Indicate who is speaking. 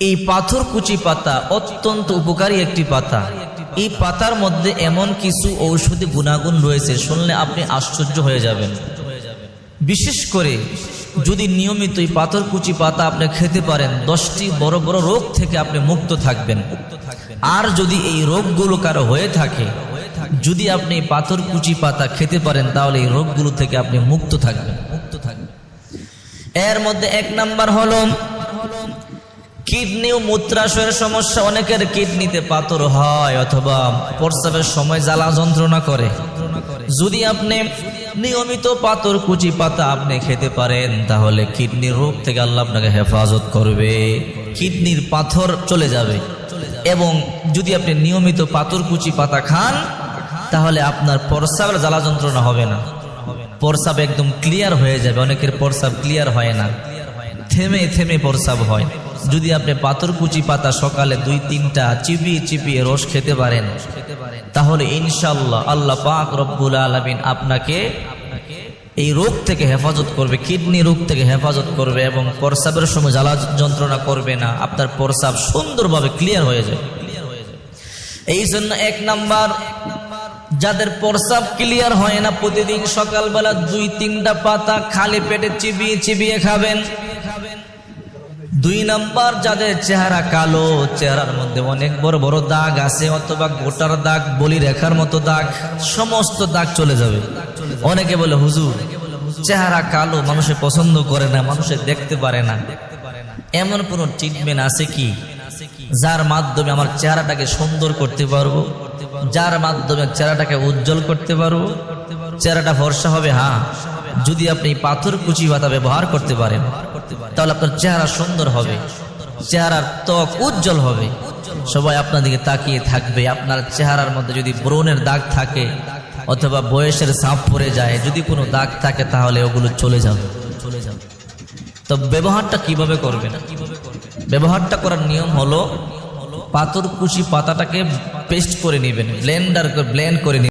Speaker 1: এই পাথর কুচি পাতা অত্যন্ত উপকারী একটি পাতা। এই পাতার মধ্যে এমন কিছু ঔষধি গুণাগুণ রয়েছে, শুনলে আপনি আশ্চর্য হয়ে যাবেন। বিশেষ করে যদি নিয়মিত এই পাথর কুচি পাতা আপনি খেতে পারেন, দশটি বড় বড় রোগ থেকে আপনি মুক্ত থাকবেন। আর যদি এই রোগগুলো কারও হয়ে থাকে, যদি আপনি পাথর কুচি পাতা খেতে পারেন, তাহলে এই রোগগুলো থেকে আপনি মুক্ত থাকবেন মুক্ত থাকবেন। এর মধ্যে এক নাম্বার হলো কিডনি ও মূত্রাশয়ের সমস্যা, অনেকের কিডনিতে পাথর হয় অথবা প্রস্রাবের সময় জ্বালা যন্ত্রণা করে। যদি আপনি নিয়মিত পাথর, কুচি পাতা আপনি খেতে পারেন, তাহলে কিডনির রোগ থেকে আল্লাহ আপনাকে হেফাজত করবে। কিডনির পাথর চলে যাবে। এবং যদি আপনি নিয়মিত পাথর, কুচি পাতা খান, তাহলে আপনার প্রস্রাবের জ্বালা যন্ত্রণা হবে না। প্রস্রাব একদম ক্লিয়ার হয়ে যাবে। অনেকের প্রস্রাব ক্লিয়ার হয় না। থেমে থেমে প্রসাব হয়। যদি আপনি পাথরকুচি পাতা সকালে দুই তিনটা চিবিয়ে চিবিয়ে রস খেতে পারেন, তাহলে ইনশাল্লাহ আল্লাহ পাক রব্বুল আলমিন আপনাকে এই রোগ থেকে হেফাজত করবে, কিডনি রোগ থেকে হেফাজত করবে এবং প্রস্রাবের সময় জ্বালা যন্ত্রণা করবে না। আপনার প্রস্রাব সুন্দরভাবে ক্লিয়ার হয়ে যাবে। এই জন্য এক নাম্বার, যাদের প্রস্রাব ক্লিয়ার হয় না, প্রতিদিন সকালবেলা দুই তিনটা পাতা খালি পেটে চিবিয়ে চিবিয়ে খাবেন। দুই নাম্বার যাদের চেহারা কালো, চেহারার মধ্যে অনেক বড় বড় দাগ আছে, অথবা গোটার দাগ, বলি রেখার মতো দাগ, সমস্ত দাগ চলে যাবে। অনেকে বলে, হুজুর, চেহারা কালো মানুষে পছন্দ করে না, মানুষে দেখতে পারে না। এমন কোন ট্রিটমেন্ট আছে কি, যার মাধ্যমে আমার চেহারাটাকে সুন্দর করতে পারব? যার মাধ্যমে চেহারাটাকে উজ্জ্বল করতে পারব? চেহারাটা ফর্সা হবে? হ্যাঁ। যদি আপনি পাথর কুচি পাতা ব্যবহার করতে পারেন তাহলে আপনার চেহারা সুন্দর হবে, চেহারার ত্বক উজ্জ্বল হবে। সবাই আপনার দিকে তাকিয়ে থাকবে। আপনার চেহারার মধ্যে যদি ব্রণের দাগ থাকে অথবা বয়সের সাপ পড়ে যায়, যদি কোনো দাগ থাকে তাহলে ওগুলো চলে যাবে। চলে যাবে তো ব্যবহারটা কীভাবে করবেন? ব্যবহারটা করার নিয়ম হলো পাথর কুচি পাতাটাকে পেস্ট করে নেবেন ব্লেন্ডার ব্লেন্ড করে